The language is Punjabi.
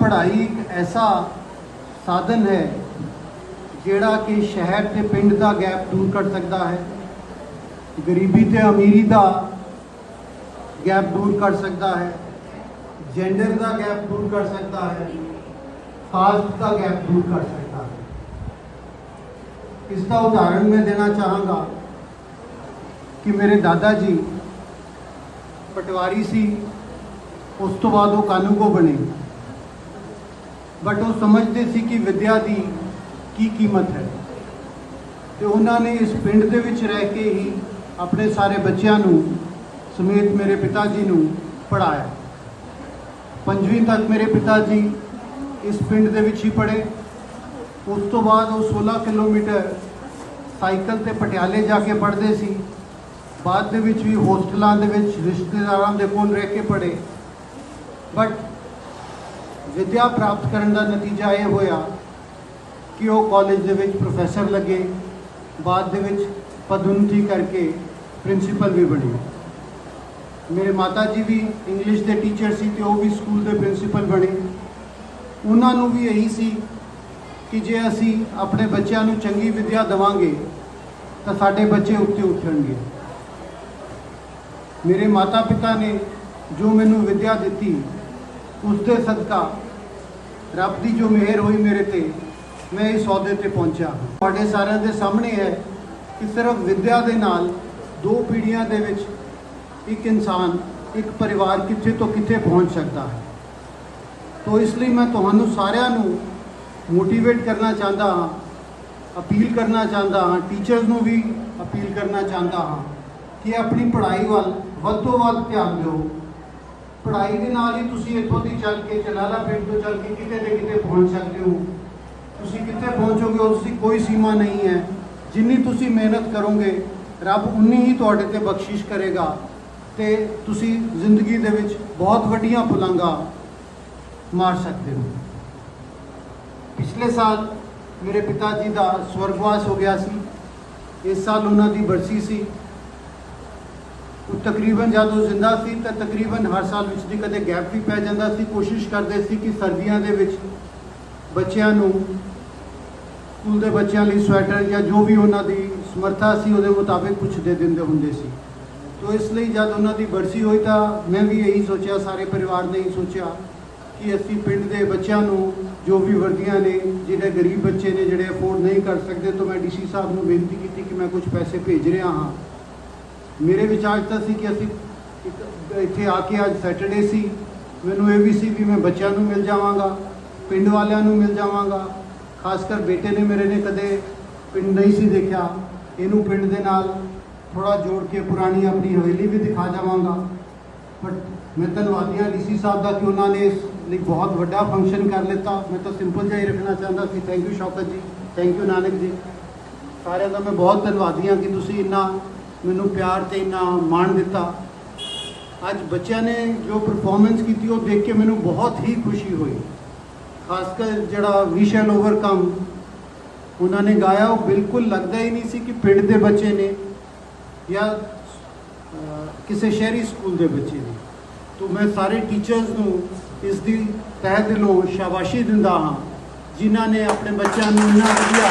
ਪੜ੍ਹਾਈ ਇੱਕ ਐਸਾ ਸਾਧਨ ਹੈ ਜਿਹੜਾ ਕਿ ਸ਼ਹਿਰ ਤੇ ਪਿੰਡ ਦਾ ਗੈਪ ਦੂਰ ਕਰ ਸਕਦਾ ਹੈ। ਗਰੀਬੀ ਤੇ ਅਮੀਰੀ ਦਾ ਗੈਪ ਦੂਰ ਕਰ ਸਕਦਾ ਹੈ। ਜੈਂਡਰ ਦਾ ਗੈਪ ਦੂਰ ਕਰ ਸਕਦਾ ਹੈ। ਕਾਸਟ ਦਾ ਗੈਪ ਦੂਰ ਕਰ ਸਕਦਾ ਹੈ। ਇਸ ਦਾ ਉਦਾਹਰਣ ਮੈਂ ਦੇਣਾ ਚਾਹਾਂਗਾ ਕਿ ਮੇਰੇ ਦਾਦਾ ਜੀ ਪਟਵਾਰੀ ਸੀ, ਉਸ ਤੋਂ ਬਾਅਦ ਉਹ ਕਾਨੂੰਗੋ ਬਣੇ। ਬਟ ਉਹ ਸਮਝਦੇ ਸੀ ਕਿ ਵਿਦਿਆ ਦੀ ਕੀ ਕੀਮਤ ਹੈ। ਤੇ ਉਹਨਾਂ ਨੇ ਇਸ ਪਿੰਡ ਦੇ ਵਿੱਚ ਰਹਿ ਕੇ ਹੀ ਆਪਣੇ ਸਾਰੇ ਬੱਚਿਆਂ ਨੂੰ ਸਮੇਤ ਮੇਰੇ ਪਿਤਾ ਜੀ ਨੂੰ ਪੜਾਇਆ ਪੰਜਵੀਂ ਤੱਕ ਮੇਰੇ ਪਿਤਾ ਜੀ ਇਸ ਪਿੰਡ ਦੇ ਵਿੱਚ ਹੀ ਪੜ੍ਹੇ। ਉਸ ਤੋਂ ਬਾਅਦ ਉਹ 16 ਕਿਲੋਮੀਟਰ ਸਾਈਕਲ ਤੇ ਪਟਿਆਲੇ ਜਾ ਕੇ ਪੜ੍ਹਦੇ ਸੀ। ਬਾਅਦ ਦੇ ਵਿੱਚ ਵੀ ਹੋਸਟਲਾਂ ਦੇ ਵਿੱਚ ਰਿਸ਼ਤੇਦਾਰਾਂ ਦੇ ਕੋਲ ਰਹਿ ਕੇ ਪੜ੍ਹੇ। ਬਟ ਵਿੱਦਿਆ ਪ੍ਰਾਪਤ ਕਰਨ ਦਾ ਨਤੀਜਾ ਇਹ ਹੋਇਆ ਕਿ ਉਹ ਕਾਲਜ ਦੇ ਵਿੱਚ ਪ੍ਰੋਫੈਸਰ ਲੱਗੇ, ਬਾਅਦ ਦੇ ਵਿੱਚ ਪਦੋન્નਤੀ ਕਰਕੇ ਪ੍ਰਿੰਸੀਪਲ ਵੀ ਬਣੇ। ਮੇਰੇ ਮਾਤਾ ਜੀ ਵੀ ਇੰਗਲਿਸ਼ ਦੇ ਟੀਚਰ ਸੀ ਤੇ ਉਹ ਵੀ ਸਕੂਲ ਦੇ ਪ੍ਰਿੰਸੀਪਲ ਬਣੇ। ਉਹਨਾਂ ਨੂੰ ਵੀ ਇਹੀ ਸੀ ਕਿ ਜੇ ਅਸੀਂ ਆਪਣੇ ਬੱਚਿਆਂ ਨੂੰ ਚੰਗੀ ਵਿਦਿਆ ਦੇਵਾਂਗੇ, ਤਾਂ ਸਾਡੇ ਬੱਚੇ ਉੱਤੇ ਉੱਠਣਗੇ। ਮੇਰੇ ਮਾਤਾ ਪਿਤਾ ਨੇ ਜੋ ਮੈਨੂੰ ਵਿਦਿਆ ਦਿੱਤੀ ਉਸ ਦੇ ਸਦਕਾ ਰੱਬ ਦੀ ਜੋ ਮਿਹਰ ਹੋਈ ਮੇਰੇ ਤੇ, ਮੈਂ ਇਸ ਅਹੁਦੇ ਤੇ ਪਹੁੰਚਿਆ ਤੁਹਾਡੇ ਸਾਰਿਆਂ ਦੇ ਸਾਹਮਣੇ ਹੈ ਕਿ ਸਿਰਫ ਵਿਦਿਆ ਦੇ ਨਾਲ ਦੋ ਪੀੜ੍ਹੀਆਂ ਦੇ ਵਿੱਚ ਇੱਕ ਇਨਸਾਨ, ਇੱਕ ਪਰਿਵਾਰ ਕਿੱਥੇ ਤੋਂ ਕਿੱਥੇ ਪਹੁੰਚ ਸਕਦਾ ਹੈ। ਤੋ ਇਸ ਲਈ ਮੈਂ ਤੁਹਾਨੂੰ ਸਾਰਿਆਂ ਨੂੰ ਮੋਟੀਵੇਟ ਕਰਨਾ ਚਾਹੁੰਦਾ ਹਾਂ, ਅਪੀਲ ਕਰਨਾ ਚਾਹੁੰਦਾ ਹਾਂ ਟੀਚਰਸ ਨੂੰ ਵੀ ਅਪੀਲ ਕਰਨਾ ਚਾਹੁੰਦਾ ਹਾਂ ਕਿ ਆਪਣੀ ਪੜ੍ਹਾਈ ਵੱਲ ਵੱਧ ਤੋਂ ਵੱਧ ਧਿਆਨ ਦਿਓ। ਪੜ੍ਹਾਈ ਦੇ ਨਾਲ ਹੀ ਤੁਸੀਂ ਇੱਥੋਂ ਦੀ ਚੱਲ ਕੇ ਜਲਾਲਾ ਪਿੰਡ ਤੋਂ ਚੱਲ ਕੇ ਕਿਤੇ ਨਾ ਕਿਤੇ ਪਹੁੰਚ ਸਕਦੇ ਹੋ। ਤੁਸੀਂ ਕਿੱਥੇ ਪਹੁੰਚੋਗੇ ਉਸ ਦੀ ਕੋਈ ਸੀਮਾ ਨਹੀਂ ਹੈ। ਜਿੰਨੀ ਤੁਸੀਂ ਮਿਹਨਤ ਕਰੋਗੇ, ਰੱਬ ਉਨੀ ਹੀ ਤੁਹਾਡੇ ਤੇ ਬਖਸ਼ਿਸ਼ ਕਰੇਗਾ। ਤੇ ਤੁਸੀਂ ਜ਼ਿੰਦਗੀ ਦੇ ਵਿੱਚ ਬਹੁਤ ਵੱਡੀਆਂ ਪੁਲਾਂਘਾਂ ਮਾਰ ਸਕਦੇ ਹੋ। ਪਿਛਲੇ ਸਾਲ ਮੇਰੇ ਪਿਤਾ ਜੀ ਦਾ ਸਵਰਗਵਾਸ ਹੋ ਗਿਆ ਸੀ। ਇਸ ਸਾਲ ਉਹਨਾਂ ਦੀ ਬਰਸੀ ਸੀ। ਤਕਰੀਬਨ ਜਦ ਉਹ ਜ਼ਿੰਦਾ ਸੀ ਤਾਂ ਤਕਰੀਬਨ ਹਰ ਸਾਲ ਵਿੱਚ ਦੀ ਕਦੇ ਗੈਪ ਵੀ ਪੈ ਜਾਂਦਾ ਸੀ। ਕੋਸ਼ਿਸ਼ ਕਰਦੇ ਸੀ ਕਿ ਸਰਦੀਆਂ ਦੇ ਵਿੱਚ ਬੱਚਿਆਂ ਨੂੰ ਸਕੂਲ ਦੇ ਬੱਚਿਆਂ ਲਈ ਸਵੈਟਰ ਜਾਂ ਜੋ ਵੀ ਉਹਨਾਂ ਦੀ ਸਮਰੱਥਾ ਸੀ, ਉਹਦੇ ਮੁਤਾਬਿਕ ਕੁਝ ਦੇ ਦਿੰਦੇ ਹੁੰਦੇ ਸੀ। ਤੋ ਇਸ ਲਈ ਜਦ ਉਹਨਾਂ ਦੀ ਬਰਸੀ ਹੋਈ ਤਾਂ ਮੈਂ ਵੀ ਇਹੀ ਸੋਚਿਆ, ਸਾਰੇ ਪਰਿਵਾਰ ਨੇ ਹੀ ਸੋਚਿਆ ਕਿ ਅਸੀਂ ਪਿੰਡ ਦੇ ਬੱਚਿਆਂ ਨੂੰ ਜੋ ਵੀ ਵਰਦੀਆਂ ਨੇ, ਜਿਹੜੇ ਗਰੀਬ ਬੱਚੇ ਨੇ, ਜਿਹੜੇ ਅਫੋਰਡ ਨਹੀਂ ਕਰ ਸਕਦੇ, ਤਾਂ ਮੈਂ ਡੀਸੀ ਸਾਹਿਬ ਨੂੰ ਬੇਨਤੀ ਕੀਤੀ ਕਿ ਮੈਂ ਕੁਝ ਪੈਸੇ ਭੇਜ ਰਿਹਾ ਹਾਂ। ਮੇਰੇ ਵਿਚਾਰ ਤਾਂ ਸੀ ਕਿ ਅਸੀਂ ਇੱਥੇ ਆ ਕੇ ਅੱਜ ਸੈਟਰਡੇ ਸੀ। ਮੈਨੂੰ ਇਹ ਵੀ ਸੀ ਵੀ ਮੈਂ ਬੱਚਿਆਂ ਨੂੰ ਮਿਲ ਜਾਵਾਂਗਾ, ਪਿੰਡ ਵਾਲਿਆਂ ਨੂੰ ਮਿਲ ਜਾਵਾਂਗਾ। ਖਾਸ ਕਰ ਬੇਟੇ ਨੇ ਮੇਰੇ ਨੇ ਕਦੇ ਪਿੰਡ ਨਹੀਂ ਸੀ ਦੇਖਿਆ। ਇਹਨੂੰ ਪਿੰਡ ਦੇ ਨਾਲ ਥੋੜਾ ਜੋੜ ਕੇ ਪੁਰਾਣੀ ਆਪਣੀ ਹਵੇਲੀ ਵੀ ਦਿਖਾ ਜਾਵਾਂਗਾ। ਬਟ ਮੈਂ ਧੰਨਵਾਦੀ ਹਾਂ ਡੀਸੀ ਸਾਹਿਬ ਦਾ ਕਿ ਉਹਨਾਂ ਨੇ ਇਸ ਲਈ ਬਹੁਤ ਵੱਡਾ ਫੰਕਸ਼ਨ ਕਰ ਲਿੱਤਾ। ਮੈਂ ਤਾਂ ਸਿੰਪਲ ਜਿਹਾ ਹੀ ਰੱਖਣਾ ਚਾਹੁੰਦਾ ਸੀ। ਥੈਂਕ ਯੂ ਸ਼ੌਕਤ ਜੀ। Thank you Nanak ji. ਸਾਰਿਆਂ ਦਾ ਮੈਂ ਬਹੁਤ ਧੰਨਵਾਦੀ ਹਾਂ ਕਿ ਤੁਸੀਂ ਇੰਨਾ ਮੈਨੂੰ ਪਿਆਰ ਤੇ ਇੰਨਾ ਮਾਣ ਦਿੱਤਾ। ਅੱਜ ਬੱਚਿਆਂ ਨੇ ਜੋ ਪਰਫਾਰਮੈਂਸ ਕੀਤੀ, ਉਹ ਦੇਖ ਕੇ ਮੈਨੂੰ ਬਹੁਤ ਹੀ ਖੁਸ਼ੀ ਹੋਈ। ਖਾਸ ਕਰ ਜਿਹੜਾ ਵੀ ਸ਼ੈਲ ਓਵਰਕਮ ਉਹਨਾਂ ਨੇ ਗਾਇਆ, ਉਹ ਬਿਲਕੁਲ ਲੱਗਦਾ ਹੀ ਨਹੀਂ ਸੀ ਕਿ ਪਿੰਡ ਦੇ ਬੱਚੇ ਨੇ ਜਾਂ ਕਿਸੇ ਸ਼ਹਿਰੀ ਸਕੂਲ ਦੇ ਬੱਚੇ ਨੇ। ਤੋਂ ਮੈਂ ਸਾਰੇ ਟੀਚਰਸ ਨੂੰ ਇਸ ਦੀ ਤਹਿ ਦਿਲੋਂ ਸ਼ਾਬਾਸ਼ੀ ਦਿੰਦਾ ਹਾਂ, ਜਿਨ੍ਹਾਂ ਨੇ ਆਪਣੇ ਬੱਚਿਆਂ ਨੂੰ ਇੰਨਾ ਵਧੀਆ